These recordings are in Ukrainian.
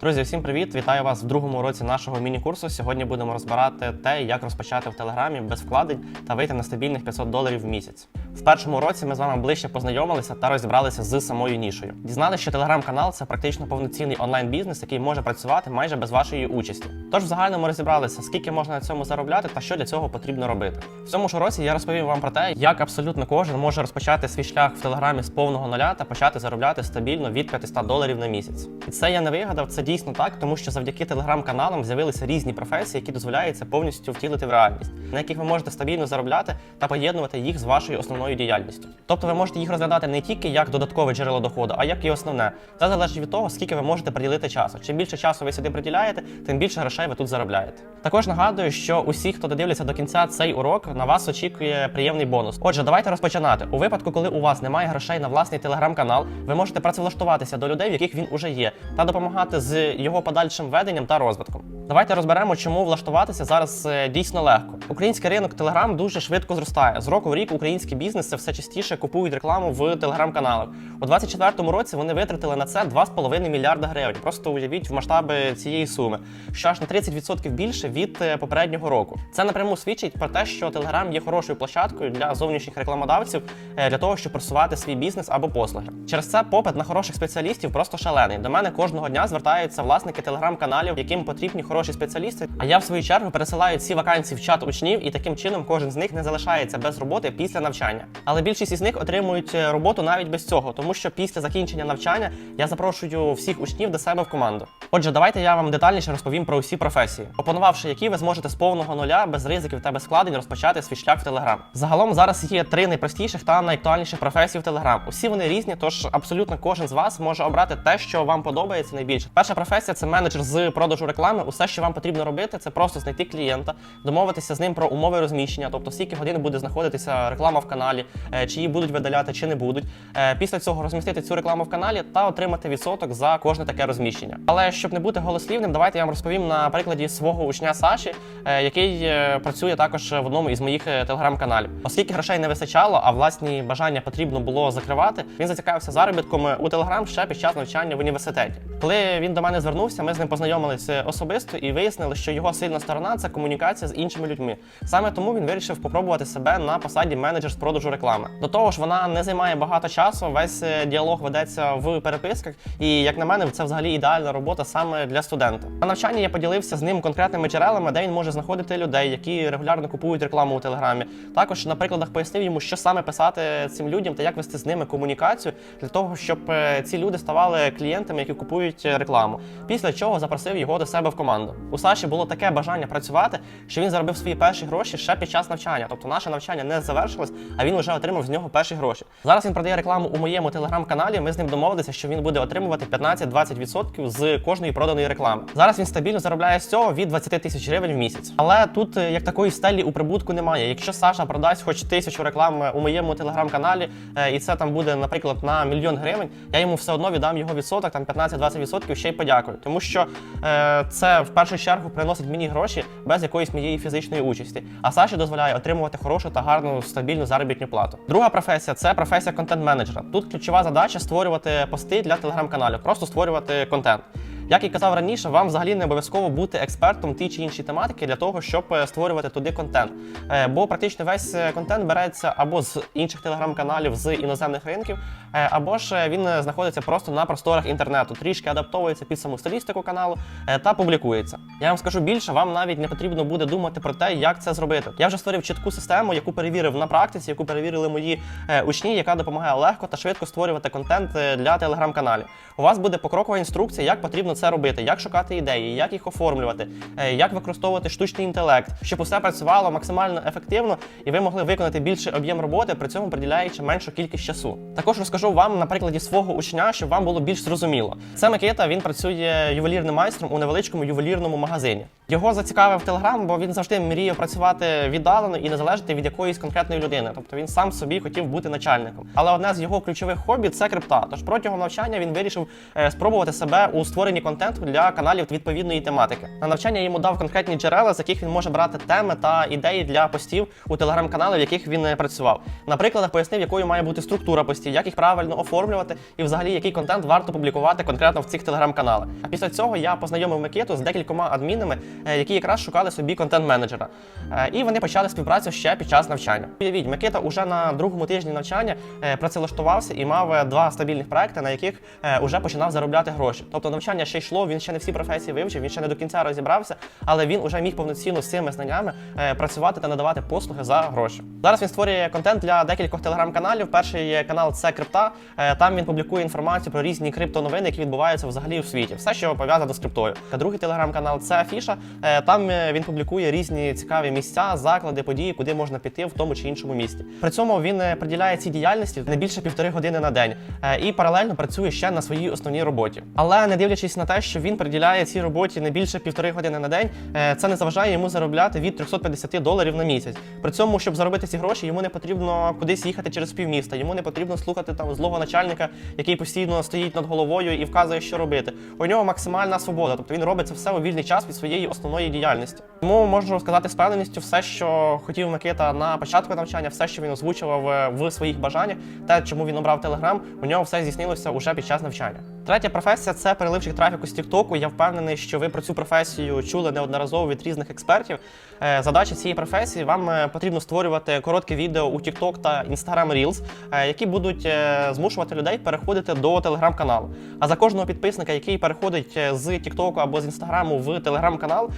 Друзі, всім привіт! Вітаю вас в другому уроці нашого міні-курсу. Сьогодні будемо розбирати те, як розпочати в Телеграмі без вкладень та вийти на стабільних 500 доларів в місяць. В першому уроці ми з вами ближче познайомилися та розібралися з самою нішою. Дізналися, що телеграм-канал це практично повноцінний онлайн-бізнес, який може працювати майже без вашої участі. Тож в загальному розібралися, скільки можна на цьому заробляти та що для цього потрібно робити. В цьому ж уроці я розповім вам про те, як абсолютно кожен може розпочати свій шлях в телеграмі з повного нуля та почати заробляти стабільно від 500 доларів на місяць. І це я не вигадав, це дійсно так, тому що завдяки телеграм-каналам з'явилися різні професії, які дозволяється повністю втілити в реальність, на яких ви можете стабільно заробляти та поєднувати їх з вашою основною діяльністю. Тобто ви можете їх розглядати не тільки як додаткове джерело доходу, а як і основне. Це залежить від того, скільки ви можете приділити часу. Чим більше часу ви сюди приділяєте, тим більше грошей ви тут заробляєте. Також нагадую, що усі, хто додивляться до кінця цей урок, на вас очікує приємний бонус. Отже, давайте розпочинати. У випадку, коли у вас немає грошей на власний телеграм-канал, ви можете працевлаштуватися до людей, в яких він уже є, та допомагати з його подальшим веденням та розвитком. Давайте розберемо, чому влаштуватися зараз е, дійсно легко. Український ринок Телеграм дуже швидко зростає. З року в рік українські бізнеси все частіше купують рекламу в телеграм-каналах. У 2024 році вони витратили на це 2,5 мільярда гривень. Просто уявіть в масштаби цієї суми, що аж на 30% більше від е, попереднього року. Це напряму свідчить про те, що Телеграм є хорошою площадкою для зовнішніх рекламодавців е, для того, щоб просувати свій бізнес або послуги. Через це попит на хороших спеціалістів просто шалений. До мене кожного дня звертаються власники телеграм-каналів, яким потрібні хороші спеціалісти. А я в свою чергу пересилаю ці вакансії в чат учнів, і таким чином кожен з них не залишається без роботи після навчання. Але більшість із них отримують е, роботу навіть без цього, тому що після закінчення навчання я запрошую всіх учнів до себе в команду. Отже, давайте я вам детальніше розповім про усі професії, опанувавши які ви зможете з повного нуля без ризиків та без складень розпочати свій шлях в Телеграм. Загалом зараз є три найпростіших та найактуальніших професії в Телеграм. Усі вони різні, тож абсолютно кожен з вас може обрати те, що вам подобається найбільше. Перша професія це менеджер з продажу реклами. Усе, що вам потрібно робити, це просто знайти клієнта, домовитися з ним про умови розміщення, тобто скільки годин буде знаходитися реклама в каналі, е, чи її будуть видаляти, чи не будуть. Е, Після цього розмістити цю рекламу в каналі та отримати відсоток за кожне таке розміщення. Але щоб не бути голослівним, давайте я вам розповім на прикладі свого учня Саші, е, який працює також в одному із моїх телеграм-каналів. Оскільки грошей не вистачало, а власні бажання потрібно було закривати, він зацікавився заробітком у телеграм ще під час навчання в університеті. Коли він до мене звернувся, ми з ним познайомилися особисто і вияснили, що його сильна сторона це комунікація з іншими людьми. Саме тому він вирішив попробувати себе на посаді менеджер з продажу реклами. До того ж, вона не займає багато часу. Весь е, діалог ведеться в переписках, і як на мене, це взагалі ідеальна робота саме для студента. На навчанні я поділився з ним конкретними джерелами, де він може знаходити людей, які регулярно купують рекламу у телеграмі. Також на прикладах пояснив йому, що саме писати цим людям та як вести з ними комунікацію для того, щоб е, ці люди ставали клієнтами, які купують е, рекламу. Після чого запросив його до себе в команду. У Саші було таке бажання працювати, що він заробив свої перші гроші ще під час навчання. Тобто наше навчання не завершилось, а він вже отримав з нього перші гроші. Зараз він продає рекламу у моєму телеграм-каналі. Ми з ним домовилися, що він буде отримувати 15-20% з кожної проданої реклами. Зараз він стабільно заробляє з цього від 20 тисяч гривень в місяць. Але тут е, як такої стелі у прибутку немає. Якщо Саша продасть хоч тисячу реклам у моєму телеграм-каналі, е, і це там буде, наприклад, на мільйон гривень, я йому все одно віддам його відсоток, там 15-20% ще й подякую. Тому що е, це в першу чергу приносить мені гроші без якоїсь моєї фізичної участі. А Саші дозволяє отримувати хорошу та гарну стабільну заробітну плату. Друга професія це професія контент-менеджера. Тут ключова задача створювати пости для телеграм-каналів, просто створювати контент. Як і казав раніше, вам взагалі не обов'язково бути експертом тій чи іншій тематики для того, щоб е, створювати туди контент. Е, Бо практично весь е, контент береться або з інших телеграм-каналів з іноземних ринків, або ж він знаходиться просто на просторах інтернету, трішки адаптовується під саму стилістику каналу та публікується. Я вам скажу більше, вам навіть не потрібно буде думати про те, як це зробити. Я вже створив чітку систему, яку перевірив на практиці, яку перевірили мої учні, яка допомагає легко та швидко створювати контент для телеграм-каналів. У вас буде покрокова інструкція, як потрібно це робити, як шукати ідеї, як їх оформлювати, е, як використовувати штучний інтелект, щоб усе працювало максимально ефективно і ви могли виконати більший об'єм роботи, при цьому приділяючи меншу кількість часу. Також розкажу вам на прикладі свого учня, щоб вам було більш зрозуміло. Це Микита, він працює ювелірним майстром у невеличкому ювелірному магазині. Його зацікавив Телеграм, бо він завжди мріяв працювати віддалено і не залежати від якоїсь конкретної людини. Тобто він сам собі хотів бути начальником. Але одне з його ключових хобі це крипта. Тож протягом навчання він вирішив е, спробувати себе у створенні контенту для каналів відповідної тематики. На навчання йому дав конкретні джерела, з яких він може брати теми та ідеї для постів у телеграм-канали, в яких він е, працював. Наприклад, пояснив, якою має бути структура постів, як їх правильно оформлювати, і взагалі який контент варто публікувати конкретно в цих телеграм-каналах. А після цього я познайомив Микиту з декількома адмінами, е, які якраз шукали собі контент-менеджера. Е, І вони почали співпрацю ще під час навчання. Уявіть, Микита уже на другому тижні навчання працевлаштувався і мав два стабільних проекти, на яких е, уже починав заробляти гроші. Тобто навчання ще йшло, він ще не всі професії вивчив, він ще не до кінця розібрався, але він уже міг повноцінно з цими знаннями е, працювати та надавати послуги за гроші. Зараз він створює контент для декількох телеграм-каналів. Перший канал це крипта. Е, Там він публікує інформацію про різні криптоновини, які відбуваються взагалі у світі. Все, що пов'язано з криптою. Та другий телеграм-канал це Афіша. Е, Там він публікує різні цікаві місця, заклади, події, куди можна піти в тому чи іншому місті. При цьому він приділяє цій діяльності не більше півтори години на день і паралельно працює ще на своїй основній роботі. Але не дивлячись на те, що він приділяє цій роботі не більше півтори години на день, е, це не заважає йому заробляти від 350 доларів на місяць. При цьому, щоб заробити ці гроші, йому не потрібно кудись їхати через півміста. Йому не потрібно слухати там злого начальника, який постійно стоїть над головою і вказує, що робити. У нього максимальна свобода, тобто він робить це все у вільний час від своєї основної діяльності. Тому можу сказати з певненістю все, що хотів Микита на початку навчання, все, що він озвучував е, в своїх бажаннях, те, чому він обрав Телеграм, у нього все здійснилося уже під час навчання. Третя професія це переливчик трафіку з Тіктоку. Я впевнений, що ви про цю професію чули неодноразово від різних експертів. Е, Задача цієї професії вам е, потрібно створювати короткі відео у TikTok та Instagram Reels, е, які будуть змушувати людей переходити до телеграм-каналу. А за кожного підписника, який переходить з TikTok або з Інстаграму в телеграм-канал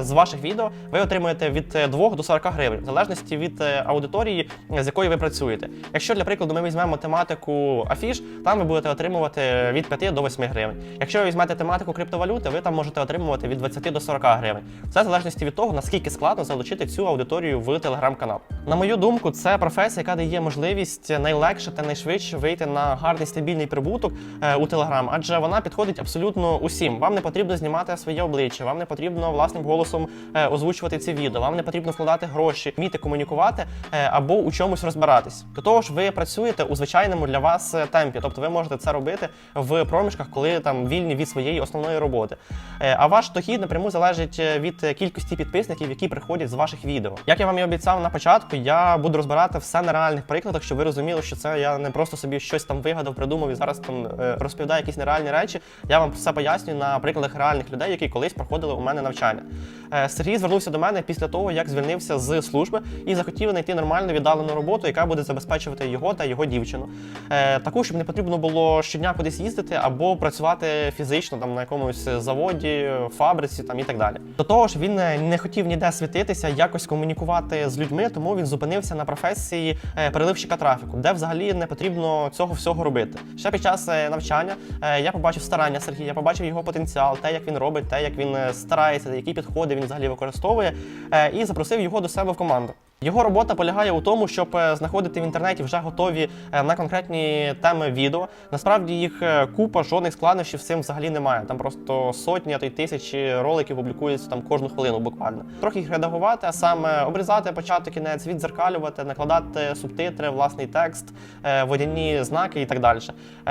з ваших відео, ви отримуєте від е, 2 до 40 гривень, в залежності від аудиторії, з якою ви працюєте. Якщо для прикладу ми візьмемо тематику афіш, там ви будете отримувати від 5 до 8 гривень. Якщо ви візьмете тематику криптовалюти, ви там можете отримувати від 20 до 40 гривень. Все в залежності від того, наскільки складно залучити цю аудиторію в телеграм-канал. На мою думку, це професія, яка дає можливість найлегше та найшвидше вийти на гарний стабільний прибуток е, у телеграм, адже вона підходить абсолютно усім. Вам не потрібно знімати своє обличчя, вам не потрібно власним голосом е, озвучувати ці відео, вам не потрібно вкладати гроші, вміти комунікувати е, або у чомусь розбиратись. До того ж, ви працюєте у звичайному для вас темпі, тобто ви можете це робити в проміжках, коли там вільні від своєї основної роботи. Е, А ваш дохід напряму залежить е, від кількості підписників, які приходять з ваших відео. Як я вам і обіцяв на початку, я буду розбирати все на реальних прикладах, щоб ви розуміли, що це я не просто собі щось там вигадав, придумав і зараз там е, розповідаю якісь нереальні речі. Я вам все пояснюю на прикладах реальних людей, які колись проходили у мене навчання. Сергій звернувся до мене після того, як звільнився з служби і захотів знайти нормальну віддалену роботу, яка буде забезпечувати його та його дівчину. Таку, щоб не потрібно було щодня кудись їздити або працювати фізично там на якомусь заводі, фабриці там і так далі. До того ж, він е, не хотів ніде світитися, якось комунікувати з людьми, тому він зупинився на професії е, переливщика трафіку, де взагалі не потрібно цього всього робити. Ще під час е, навчання я побачив старання Сергія, побачив його потенціал, те, як він робить, те, як він старається, які підходи він взагалі використовує, і запросив його до себе в команду. Його робота полягає у тому, щоб е, знаходити в інтернеті вже готові е, на конкретні теми відео. Насправді їх е, купа, жодних складнощів цим взагалі немає. Там просто сотні, а то й тисячі роликів публікуються там кожну хвилину буквально. Трохи їх редагувати, а саме обрізати початок кінець, відзеркалювати, накладати субтитри, власний текст, водяні знаки і так далі.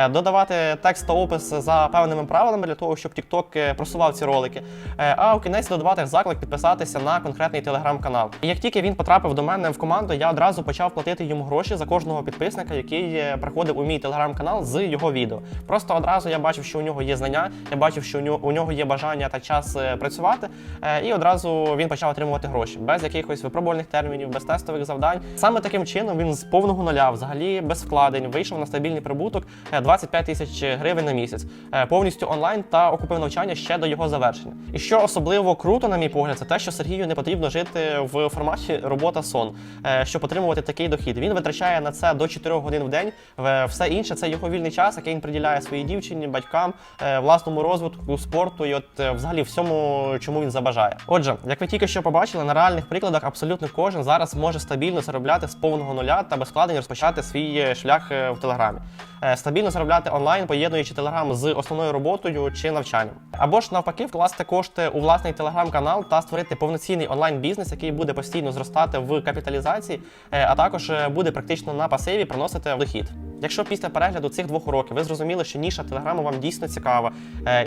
Додавати текст та опис за певними правилами для того, щоб TikTok просував ці ролики. А у кінець додавати заклик підписатися на конкретний телеграм-канал. І як тільки він потрапив до мене в команду, я одразу почав платити йому гроші за кожного підписника, який е, приходив у мій телеграм-канал з його відео. Просто одразу я бачив, що у нього є знання, я бачив, що у нього, є бажання та час е, працювати. е, І одразу він почав отримувати гроші без якихось випробувальних термінів, без тестових завдань. Саме таким чином він з повного нуля, взагалі без вкладень, вийшов на стабільний прибуток е, 25 тисяч гривень на місяць, е, повністю онлайн та окупив навчання ще до його завершення. І що особливо круто, на мій погляд, це те, що Сергію не потрібно жити в форматі робота сон, е, щоб отримувати такий дохід. Він витрачає на це до 4 годин в день. Е, Все інше це його вільний час, який він приділяє своїй дівчині, батькам, е, власному розвитку, спорту і от взагалі всьому, чому він забажає. Отже, як ви тільки що побачили, на реальних прикладах абсолютно кожен зараз може стабільно заробляти з повного нуля та без вкладень розпочати свій шлях в телеграмі. Е, Стабільно заробляти онлайн, поєднуючи телеграм з основною роботою чи навчанням. Або ж навпаки, вкласти кошти у власний телеграм-канал та створити повноцінний онлайн-бізнес, який буде постійно зростати в капіталізації, е, а також е, буде практично на пасиві приносити дохід. Якщо після перегляду цих двох уроків ви зрозуміли, що ніша телеграму вам дійсно цікава,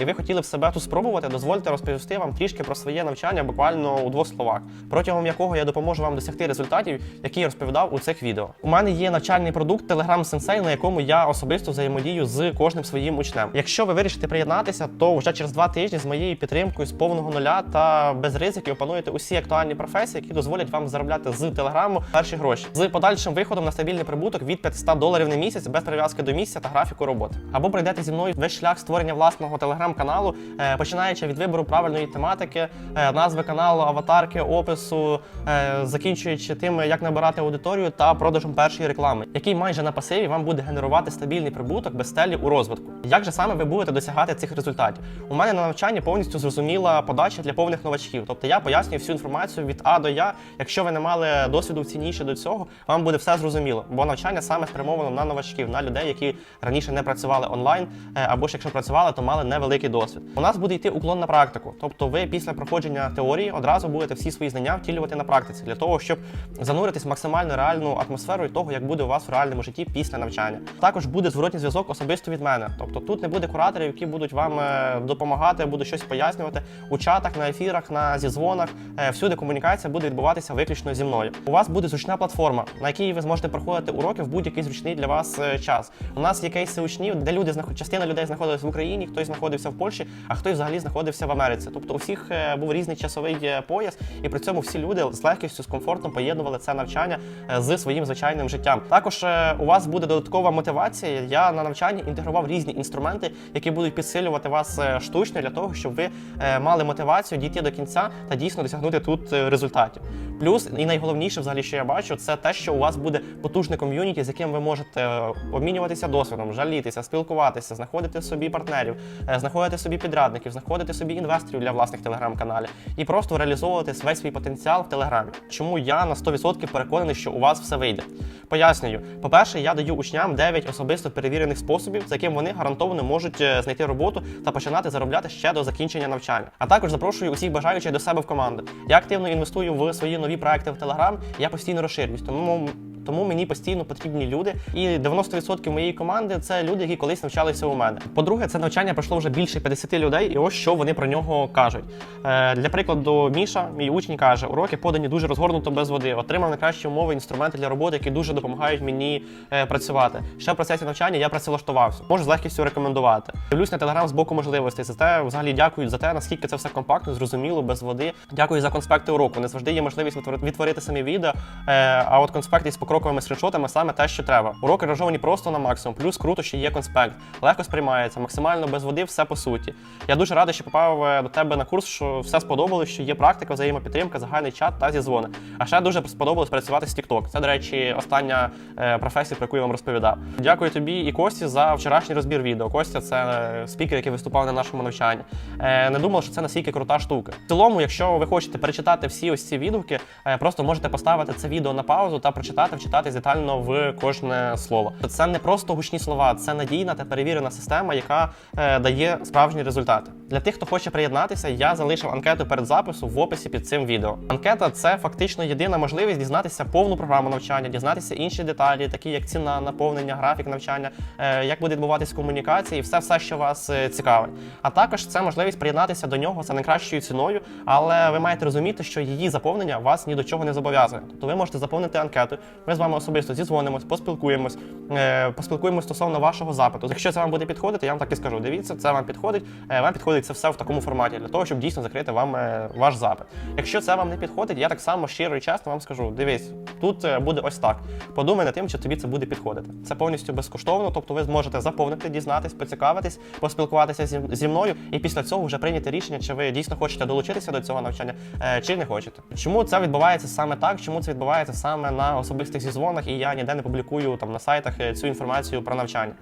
і ви хотіли б себе тут спробувати, дозвольте розповісти вам трішки про своє навчання буквально у двох словах, протягом якого я допоможу вам досягти результатів, які я розповідав у цих відео. У мене є навчальний продукт Telegram Sensei, на якому я особисто взаємодію з кожним своїм учнем. Якщо ви вирішите приєднатися, то вже через два тижні з моєю підтримкою з повного нуля та без ризиків опануєте усі актуальні професії, які дозволять вам заробляти з телеграму перші гроші з подальшим виходом на стабільний прибуток від 500 доларів на місяць без прив'язки до місця та графіку роботи. Або пройдете зі мною весь шлях створення власного телеграм-каналу, е, починаючи від вибору правильної тематики, е, назви каналу, аватарки, опису, е, закінчуючи тим, як набирати аудиторію та продажем першої реклами, який майже на пасиві вам буде генерувати стабільний прибуток без стелі у розвитку. Як же саме ви будете досягати цих результатів? У мене на навчанні повністю зрозуміла подача для повних новачків. Тобто я пояснюю всю інформацію від А до Я. Якщо ви не мали досвіду в цій до цього, вам буде все зрозуміло, бо навчання саме спрямовано на новачків, на людей, які раніше не працювали онлайн, е, або ж якщо працювали, то мали невеликий досвід. У нас буде йти уклон на практику, тобто ви після проходження теорії одразу будете всі свої знання втілювати на практиці для того, щоб зануритись максимально реальну атмосферу і того, як буде у вас в реальному житті після навчання. Також буде зворотній зв'язок особисто від мене. Тобто тут не буде кураторів, які будуть вам е, допомагати, будуть щось пояснювати у чатах, на ефірах, на зізвонах. Е, Всюди комунікація буде відбуватися виключно зі мною. У вас буде зручна платформа, на якій ви зможете проходити уроки в будь-який зручний для вас е, час. У нас є кейси учнів, де люди частина людей знаходилась в Україні, хтось знаходився в Польщі, а хтось взагалі знаходився в Америці. Тобто у всіх був різний часовий пояс, і при цьому всі люди з легкістю, з комфортом поєднували це навчання з своїм звичайним життям. Також у вас буде додаткова мотивація. Я на навчанні інтегрував різні інструменти, які будуть підсилювати вас е, штучно для того, щоб ви е, мали мотивацію дійти до кінця та дійсно досягнути тут е, результатів. Плюс і найголовніше, взагалі, що я бачу, це те, що у вас буде потужне ком'юніті, з яким ви можете обмінюватися досвідом, жалітися, спілкуватися, знаходити собі партнерів, знаходити собі підрядників, знаходити собі інвесторів для власних телеграм-каналів і просто реалізовувати весь свій потенціал в телеграмі. Чому я на 100% переконаний, що у вас все вийде? Пояснюю, по-перше, я даю учням 9 особисто перевірених способів, за яким вони гарантовано можуть е, знайти роботу та починати заробляти ще до закінчення навчання. А також запрошую усіх бажаючих до себе в команду. Я активно інвестую в свої нові проекти в Телеграм. Я постійно розширююсь, тому. Тому мені постійно потрібні люди, і 90% моєї команди це люди, які колись навчалися у мене. По-друге, це навчання пройшло вже більше 50 людей, і ось що вони про нього кажуть. Е, для прикладу, Міша, мій учень, каже: уроки подані дуже розгорнуто без води. Отримав найкращі умови, інструменти для роботи, які дуже допомагають мені е, працювати. Ще в процесі навчання я працевлаштувався. Можу з легкістю рекомендувати. Дивлюсь на телеграм з боку можливостей. За те взагалі дякую за те, наскільки це все компактно, зрозуміло, без води. Дякую за конспекти уроку. Не завжди є можливість відтворити, самі відео. Е, а от конспекти із покроковими скріншотами саме те, що треба. Уроки ранжовані просто на максимум. Плюс круто, що є конспект. Легко сприймається, максимально без води, все по суті. Я дуже радий, що попав е, до тебе на курс, що все сподобалось, що є практика, взаємопідтримка, загальний чат та зізвони. А ще дуже сподобалось працювати з TikTok. Це, до речі, остання е, професія, про яку я вам розповідав. Дякую тобі і Кості за вчорашній розбір відео. Костя це е, спікер, який виступав на нашому навчанні. Не думав, що це настільки крута штука. В цілому, якщо ви хочете перечитати всі ось ці відгуки, просто можете поставити це відео на паузу та прочитати, вчитатись детально в кожне слово. Це не просто гучні слова, це надійна та перевірена система, яка е, дає справжні результати. Для тих, хто хоче приєднатися, я залишив анкету перед записом в описі під цим відео. Анкета це фактично єдина можливість дізнатися повну програму навчання, дізнатися інші деталі, такі як ціна, наповнення, графік навчання, е, як буде відбуватись комунікація, і все, все, що вас е, цікавить. А також це можливість приєднатися до нього за найкращою ціною, але ви маєте розуміти, що її заповнення вас ні до чого не зобов'язує. Тобто ви можете заповнити анкету, Ми з вами особисто зізвонимось, поспілкуємось, е, поспілкуємось стосовно вашого запиту. Якщо це вам буде підходити, я вам так і скажу. Дивіться, це вам підходить. е, Вам підходить це все в такому форматі для того, щоб дійсно закрити вам е, ваш запит. Якщо це вам не підходить, я так само щиро і чесно вам скажу: дивись, тут буде ось так. Подумай над тим, чи тобі це буде підходити. Це повністю безкоштовно, тобто ви зможете заповнити, дізнатись, поцікавитись, поспілкуватися зі, зі мною, і після цього вже прийняти рішення, чи ви дійсно хочете долучитися до цього навчання, чи не хочете. Чому це відбувається саме так? Чому це відбувається саме на особистих зізвонах, і я ніде не публікую там на сайтах е, цю інформацію про навчання?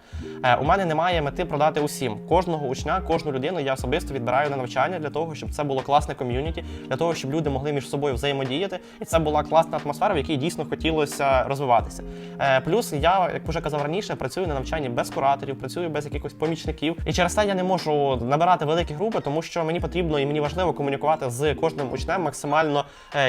Е, У мене немає мети продати усім. Кожного учня, кожну людину я особисто відбираю на навчання для того, щоб це було класне ком'юніті, для того, щоб люди могли між собою взаємодіяти, і це була класна атмосфера, в якій дійсно хотілося розвиватися. Е, Плюс я, як вже казав раніше, працюю на навчанні без кураторів, працюю без якихось помічників. І через це я не можу набирати великі групи, тому що мені потрібно і мені важливо комунікувати з кожним учнем максимально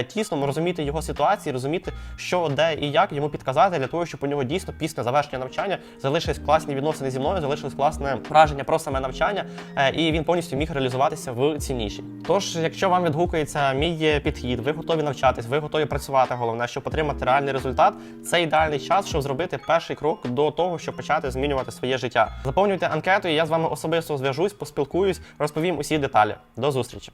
тісно, розуміти його ситуації, розуміти, що де і як йому підказати для того, щоб у нього дійсно після завершення навчання залишились класні відносини зі мною, залишилось класне враження про саме навчання, е, і він повністю міг реалізуватися в цій ніші. Тож, якщо вам відгукується мій підхід, ви готові навчатись, ви готові працювати. Головне, щоб отримати реальний результат, це ідеальний час, щоб зробити перший крок до того, щоб почати змінювати своє життя. Заповнюйте анкету, і я з вами особисто зв'яжусь, поспілкуюсь, розповім усі деталі. До зустрічі.